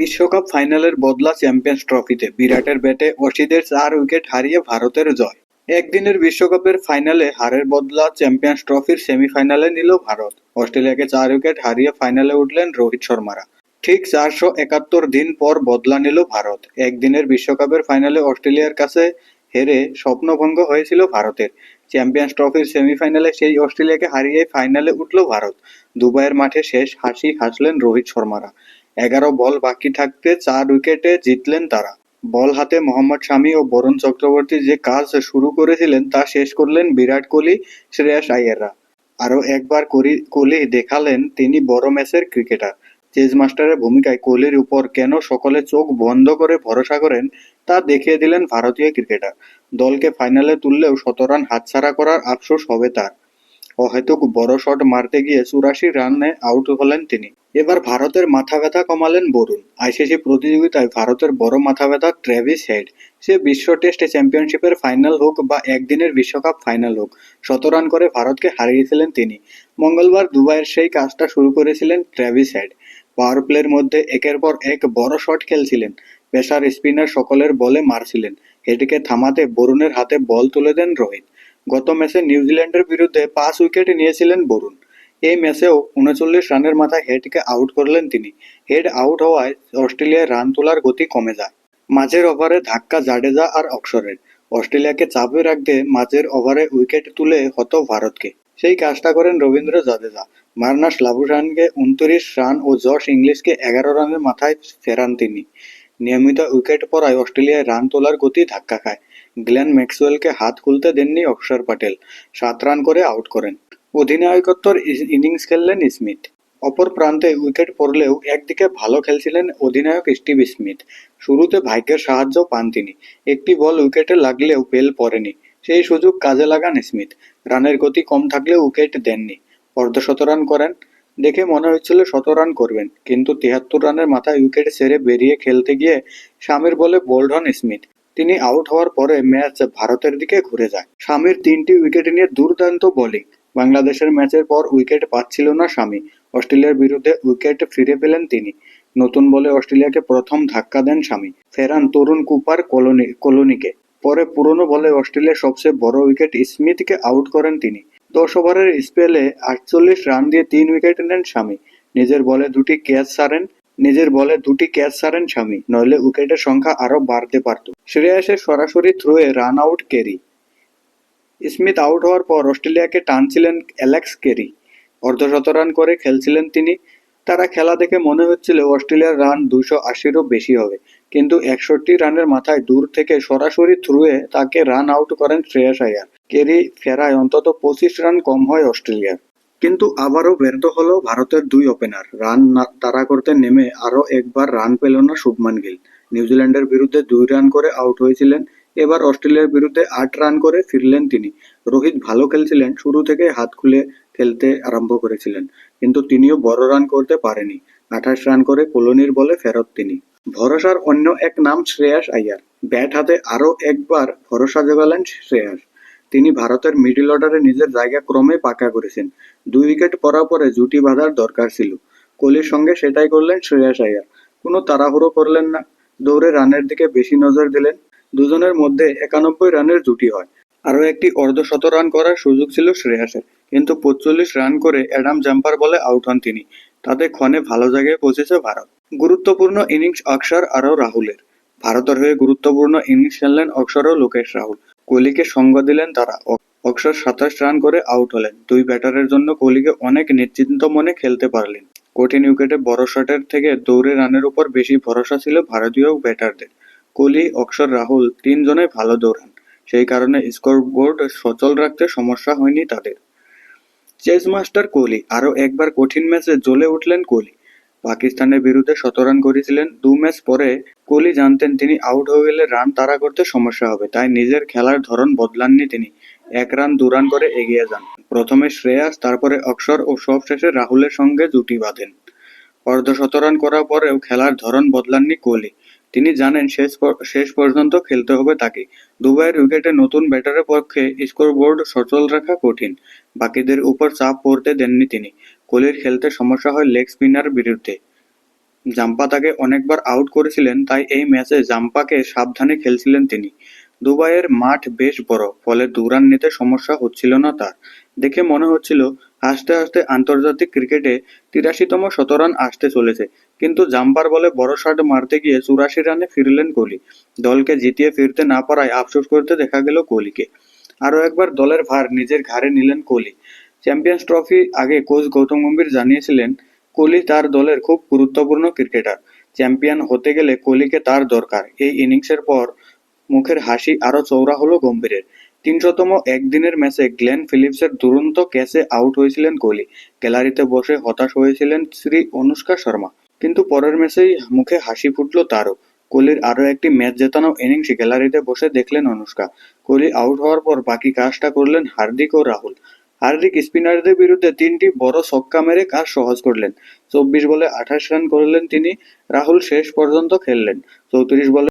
বিশ্বকাপ ফাইনালের বদলা চ্যাম্পিয়ন্স ট্রফিতে বিরাটের ব্যাটে অসিদের চার উইকেট হারিয়ে ভারতের জয়। একদিনের বিশ্বকাপের ফাইনালে হারের বদলা চ্যাম্পিয়ন্স ট্রফির সেমিফাইনালে নিল ভারত। অস্ট্রেলিয়াকে চার উইকেট হারিয়ে ফাইনালে উঠলেন রোহিত শর্মারা ঠিক চারশো একাত্তর দিন পর বদলা নিল ভারত। একদিনের বিশ্বকাপের ফাইনালে অস্ট্রেলিয়ার কাছে হেরে স্বপ্নভঙ্গ হয়েছিল ভারতের। চ্যাম্পিয়ন্স ট্রফির সেমিফাইনালে সেই অস্ট্রেলিয়াকে হারিয়ে ফাইনালে উঠল ভারত। দুবাইয়ের মাঠে শেষ হাসি হাসলেন রোহিত শর্মারা। এগারো বল বাকি থাকতে চার উইকেটে জিতলেন তারা। বল হাতে মোহাম্মদ শামি ও বরুণ চক্রবর্তী যে কাজ শুরু করেছিলেন তা শেষ করলেন বিরাট কোহলি, শ্রেয়াস আইয়াররা। আরও একবার কোহলি- দেখালেন তিনি বড় ম্যাচের ক্রিকেটার। চেজ মাস্টারের ভূমিকায় কোহলির উপর কেন সকলে চোখ বন্ধ করে ভরসা করেন তা দেখিয়ে দিলেন ভারতীয় ক্রিকেটার। দলকে ফাইনালে তুললেও শত রান হাতছাড়া করার আফসোস হবে তার। অহেতুক বড় শট মারতে গিয়ে চুরাশি রানে আউট হলেন তিনি। এবার ভারতের মাথা ব্যথা কমালেন বরুণ। আইসিসি প্রতিযোগিতায় ভারতের বড় মাথা ব্যথা ট্রেভিস হেড। সে বিশ্ব টেস্ট চ্যাম্পিয়নশিপের ফাইনাল হোক বা একদিনের বিশ্বকাপ ফাইনাল হোক, শত রান করে ভারতকে হারিয়েছিলেন তিনি। মঙ্গলবার দুবাইয়ের সেই কাজটা শুরু করেছিলেন ট্রেভিস হেড। পাওয়ার প্লের মধ্যে একের পর এক বড় শট খেলছিলেন। পেসার স্পিনার সকলের বলে মারছিলেন। হেডকে থামাতে বরুণের হাতে বল তুলে দেন রোহিত। গত ম্যাচে নিউজিল্যান্ডের বিরুদ্ধে পাঁচ উইকেট নিয়েছিলেন বরুণ। এই ম্যাচেও উনচল্লিশ রানের মাথায় হেডকে আউট করলেন তিনি। হেড আউট হওয়ায় অস্ট্রেলিয়ার রান তোলার গতি কমে যায়। মাঝের ওভারে ধাক্কা জাডেজা আর অক্সরের। অস্ট্রেলিয়াকে চাপে রাখতে মাঝের ওভারে উইকেট তুলে হতো ভারতকে। সেই কাজটা করেন রবীন্দ্র জাদেজা। মার্নাস লাবুসানকে উনত্রিশ রান ও জশ ইংলিশকে এগারো রানের মাথায় ফেরান তিনি। নিয়মিত উইকেট পড়ায় অস্ট্রেলিয়ায় রান তোলার গতি ধাক্কা খায়। গ্লেন ম্যাক্সওয়েলকে হাত খুলতে দেননি অক্ষর প্যাটেল সাত রান করে আউট করেন। অধিনায়কত্বর ইনিংস খেললেন স্মিথ। অপর প্রান্তে উইকেট পড়লেও একদিকে ভালো খেলছিলেন অধিনায়ক স্টিভ স্মিথ। শুরুতে ভাগ্যের সাহায্য পান তিনি। একটি বল উইকেটে লাগলেও বেল পড়েনি। সেই সুযোগ কাজে লাগান স্মিথ। রানের গতি কম থাকলেও উইকেট দেননি। অর্ধশত রান করেন। দেখে মনে হচ্ছিল শত রান করবেন। কিন্তু তিয়াত্তর রানের মাথায় উইকেট সেরে বেরিয়ে খেলতে গিয়ে স্বামীর বলে বোল্ড হন স্মিথ। তিনি আউট হওয়ার পরে ম্যাচ ভারতের দিকে ঘুরে যায়। স্বামীর তিনটি উইকেট নিয়ে দুর্দান্ত বোলিং বাংলাদেশের ম্যাচের পর উইকেট পাচ্ছিল না স্বামী। অস্ট্রেলিয়ার বিরুদ্ধে উইকেট ফিরে পেলেন তিনি। নতুন বলে অস্ট্রেলিয়াকে প্রথম ধাক্কা দেন স্বামী। ফেরান তরুণ কুপার কলোনি, কলোনিকে। পরে পুরনো বলে অস্ট্রেলিয়ার সবচেয়ে বড় উইকেট স্মিথকে আউট করেন তিনি। দশ ওভারের স্পেলে আটচল্লিশ রান দিয়ে তিন উইকেট নেন স্বামী। নিজের বলে দুটি ক্যাচ সারেন নিজের বলে দুটি ক্যাচ সারেন স্বামী, নইলে উইকেটের সংখ্যা আরও বাড়তে পারত। শ্রেয়াসের সরাসরি থ্রোয়ে run out Carey. Smith out হওয়ার পর অস্ট্রেলিয়াকে টানছিলেন অ্যালেক্স কেরি। অর্ধশত রান করে খেলছিলেন তিনি। তারা খেলা দেখে মনে হচ্ছিল অস্ট্রেলিয়ার রান দুশো আশিরও বেশি হবে। কিন্তু একষট্টি রানের মাথায় দূর থেকে সরাসরি থ্রুয়ে তাকে রান আউট করেন শ্রেয়াস আয়ার। কেরি ফেরায়, অন্তত পঁচিশ রান কম হয় অস্ট্রেলিয়ার। কিন্তু আবারও ব্যর্থ হলো ভারতের দুই ওপেনার রান তাড়া করতে নেমে আরও একবার রান পেল না শুভমান গিল। নিউজিল্যান্ডের বিরুদ্ধে দুই রান করে আউট হয়েছিলেন, এবার অস্ট্রেলিয়ার বিরুদ্ধে আট রান করে ফিরলেন তিনি। রোহিত ভালো খেলছিলেন, শুরু থেকে হাত খুলে খেলতে আরম্ভ করেছিলেন, কিন্তু তিনিও বড় রান করতে পারেনি। আঠাশ রান করে কলোনির বলে ফেরত তিনি। ভরসার অন্য এক নাম শ্রেয়াস আইয়ার ব্যাট হাতে আরও একবার ভরসা জোগালেন শ্রেয়াস। তিনি ভারতের মিডল অর্ডারে নিজের জায়গা ক্রমে পাকা করেছেন। দুই উইকেট পড়া পরে জুটি বাঁধার দরকার ছিল। কোহলির সঙ্গে সেটাই করলেন শ্রেয়াস আইয়ার কোনো তাড়াহুড়ো করলেন না। দৌড়ে রানের দিকে বেশি নজর দিলেন। দুজনের মধ্যে একানব্বই রানের জুটি হয়। আরও একটি অর্ধশত রান করার সুযোগ ছিল শ্রেয়াসের। কিন্তু পঁচল্লিশ রান করে অ্যাডাম জাম্পার বলে আউট হন তিনি। তাতে ক্ষণে ভালো জায়গায় পৌঁছেছে ভারত। গুরুত্বপূর্ণ ইনিংস অক্ষর আরও রাহুলের। ভারতের হয়ে গুরুত্বপূর্ণ ইনিংস খেললেন অক্ষর ও লোকেশ রাহুল। কোহলিকে সঙ্গ দিলেন তারা। অ- অক্ষর সাতাশ রান করে আউট হলেন। দুই ব্যাটারের জন্য কোহলিকে অনেক নিশ্চিন্ত মনে খেলতে পারলেন। কঠিন উইকেটে বড় শটের থেকে দৌড়ে রানের উপর বেশি ভরসা ছিল ভারতীয় ব্যাটারদের। কোহলি অক্ষর রাহুল তিনজনে ভালো দৌড়ান। সেই কারণে স্কোরবোর্ড সচল রাখতে সমস্যা হয়নি তাদের। চেস মাস্টার কোহলি আরও একবার কঠিন ম্যাচে জ্বলে উঠলেন কোহলি পাকিস্তানের বিরুদ্ধে শতরান করেছিলেন। দু ম্যাচ পরে কোহলি জানতেন তিনি আউট হয়ে গেলে রান তাড়া করতে সমস্যা হবে, তাই নিজের খেলার ধরন বদলাননি তিনি। এক রান, দু রান করে এগিয়ে যান। প্রথমে শ্রেয়াস, তারপরে অক্ষর ও সব শেষে রাহুলের সঙ্গে জুটি বাঁধেন। অর্ধ-শতরান করার পরেও খেলার ধরন বদলাননি কোহলি। তিনি জানেন শেষ শেষ পর্যন্ত খেলতে হবে তাকে। দুবাইয়ের উইকেটে নতুন ব্যাটারের পক্ষে স্কোরবোর্ড সচল রাখা কঠিন। বাকিদের উপর চাপ পড়তে দেননি তিনি। কোহলির খেলতে সমস্যা হয় লেগ স্পিনার বিরুদ্ধে। জাম্পা তাকে অনেকবার আউট করেছিলেন, তাই এই ম্যাচে জাম্পাকে সাবধানে খেলছিলেন তিনি। দুবাইয়ের মাঠ বেশ বড়, ফলে দুরান নিতে সমস্যা হচ্ছিল না তার। দেখে মনে হচ্ছিল, আস্তে আস্তে আন্তর্জাতিক ক্রিকেটে তিরাশিতম শতরান আসতে চলেছে। কিন্তু জাম্পার বলে বড় শট মারতে গিয়ে চুরাশি রানে ফিরলেন কোহলি। দলকে জিতিয়ে ফিরতে না পারায় আফসোস করতে দেখা গেল কোহলিকে। আরও একবার দলের ভার নিজের ঘাড়ে নিলেন কোহলি। চ্যাম্পিয়ন্স ট্রফি আগে কোচ গৌতম গম্ভীর জানিয়েছিলেন, কোহলি তার দলের খুব গুরুত্বপূর্ণ ক্রিকেটার চ্যাম্পিয়ন হতে গেলে কোহলিকে তার দরকার। এই ইনিংসের পর মুখের হাসি আরও চৌড়া হলো গম্ভীরের। তিনশতম একদিনের ম্যাচে গ্লেন ফিলিপসের দুরন্ত ক্যাচে আউট হয়েছিলেন কোহলি। গ্যালারিতে বসে হতাশ হয়েছিলেন শ্রী অনুষ্কা শর্মা। কিন্তু পরের ম্যাচেই মুখে হাসি ফুটলো তারও। কোহলির আরও একটি ম্যাচ জেতানো ইনিংস গ্যালারিতে বসে দেখলেন অনুষ্কা। কোহলি আউট হওয়ার পর বাকি কাজটা করলেন হার্দিক ও রাহুল। হার্দিক স্পিনারদের বিরুদ্ধে তিনটি বড় ছক্কা মেরে কাজ সহজ করলেন। চব্বিশ বলে আঠাশ রান করলেন তিনি। রাহুল শেষ পর্যন্ত খেললেন। চৌত্রিশ বলে